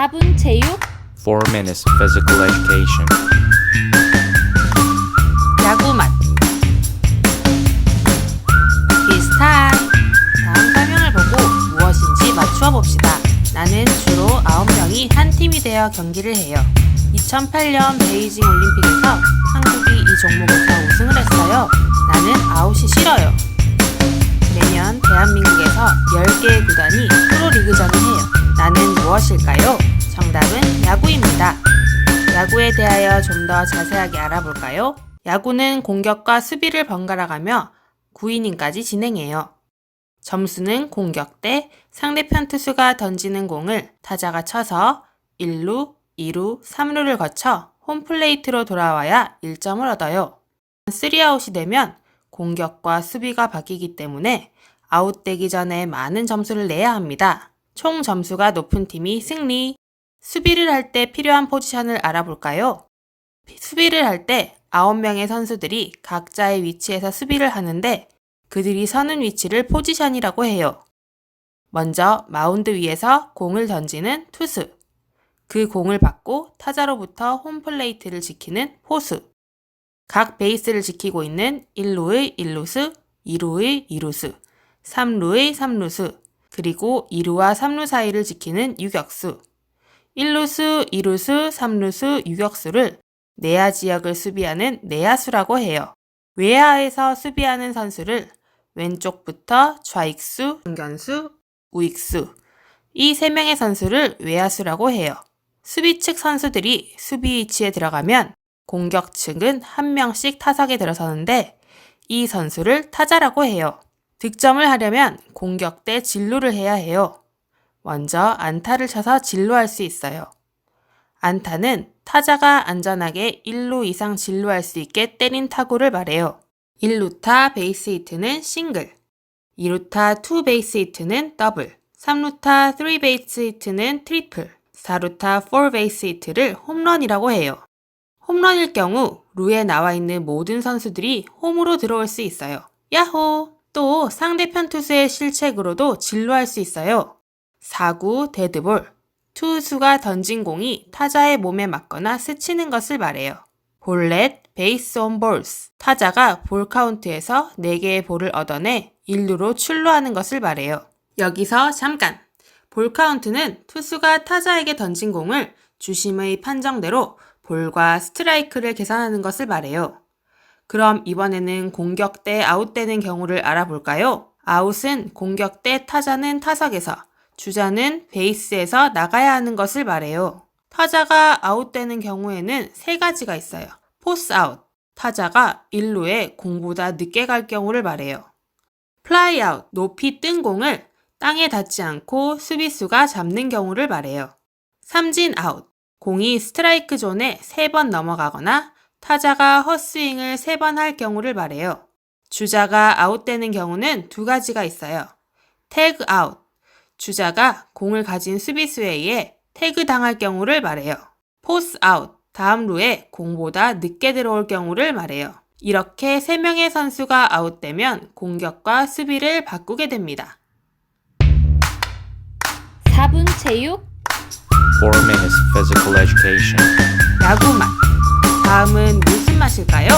4분 체육 4 minutes physical education. 야구 맛 비슷한 다음 설명을 보고 무엇인지 맞추어 봅시다. 나는 주로 9명이 한 팀이 되어 경기를 해요. 2008년 베이징 올림픽에서 한국이 이 종목에서 우승을 했어요. 나는 아웃이 싫어요. 매년 대한민국에서 10개의 구단이 프로리그전을 해요. 무엇일까요? 정답은 야구입니다. 야구에 대하여 좀 더 자세하게 알아볼까요? 야구는 공격과 수비를 번갈아 가며 9이닝까지 진행해요. 점수는 공격 때 상대편 투수가 던지는 공을 타자가 쳐서 1루, 2루, 3루를 거쳐 홈플레이트로 돌아와야 1점을 얻어요. 3아웃이 되면 공격과 수비가 바뀌기 때문에 아웃되기 전에 많은 점수를 내야 합니다. 총 점수가 높은 팀이 승리. 수비를 할 때 필요한 포지션을 알아볼까요? 수비를 할 때 9명의 선수들이 각자의 위치에서 수비를 하는데 그들이 서는 위치를 포지션이라고 해요. 먼저 마운드 위에서 공을 던지는 투수. 그 공을 받고 타자로부터 홈플레이트를 지키는 포수. 각 베이스를 지키고 있는 1루의 1루수, 2루의 2루수, 3루의 3루수, 그리고 2루와 3루 사이를 지키는 유격수. 1루수, 2루수, 3루수, 유격수를 내야 지역을 수비하는 내야수라고 해요. 외야에서 수비하는 선수를 왼쪽부터 좌익수, 중견수, 우익수 이 세 명의 선수를 외야수라고 해요. 수비 측 선수들이 수비 위치에 들어가면 공격 측은 한 명씩 타석에 들어서는데 이 선수를 타자라고 해요. 득점을 하려면 공격 때 진루를 해야 해요. 먼저 안타를 쳐서 진루할 수 있어요. 안타는 타자가 안전하게 1루 이상 진루할 수 있게 때린 타구를 말해요. 1루타 베이스 히트는 싱글, 2루타 투 베이스 히트는 더블, 3루타 3 베이스 히트는 트리플, 4루타 4 베이스 히트를 홈런이라고 해요. 홈런일 경우 루에 나와 있는 모든 선수들이 홈으로 들어올 수 있어요. 야호! 또 상대편 투수의 실책으로도 진루할 수 있어요. 4구 데드볼, 투수가 던진 공이 타자의 몸에 맞거나 스치는 것을 말해요. 볼렛, 베이스 온 볼스. 타자가 볼 카운트에서 4개의 볼을 얻어내 1루로 출루하는 것을 말해요. 여기서 잠깐! 볼 카운트는 투수가 타자에게 던진 공을 주심의 판정대로 볼과 스트라이크를 계산하는 것을 말해요. 그럼 이번에는 공격 때 아웃되는 경우를 알아볼까요? 아웃은 공격 때 타자는 타석에서, 주자는 베이스에서 나가야 하는 것을 말해요. 타자가 아웃되는 경우에는 세 가지가 있어요. 포스 아웃, 타자가 1루에 공보다 늦게 갈 경우를 말해요. 플라이 아웃, 높이 뜬 공을 땅에 닿지 않고 수비수가 잡는 경우를 말해요. 삼진 아웃, 공이 스트라이크 존에 3번 넘어가거나 타자가 헛스윙을 3번 할 경우를 말해요. 주자가 아웃되는 경우는 두 가지가 있어요. 태그 아웃, 주자가 공을 가진 수비수에 의해 태그 당할 경우를 말해요. 포스 아웃, 다음 루에 공보다 늦게 들어올 경우를 말해요. 이렇게 3명의 선수가 아웃되면 공격과 수비를 바꾸게 됩니다. 4분 체육 4 minutes physical education. 야구 맛. 다음은 무슨 맛일까요?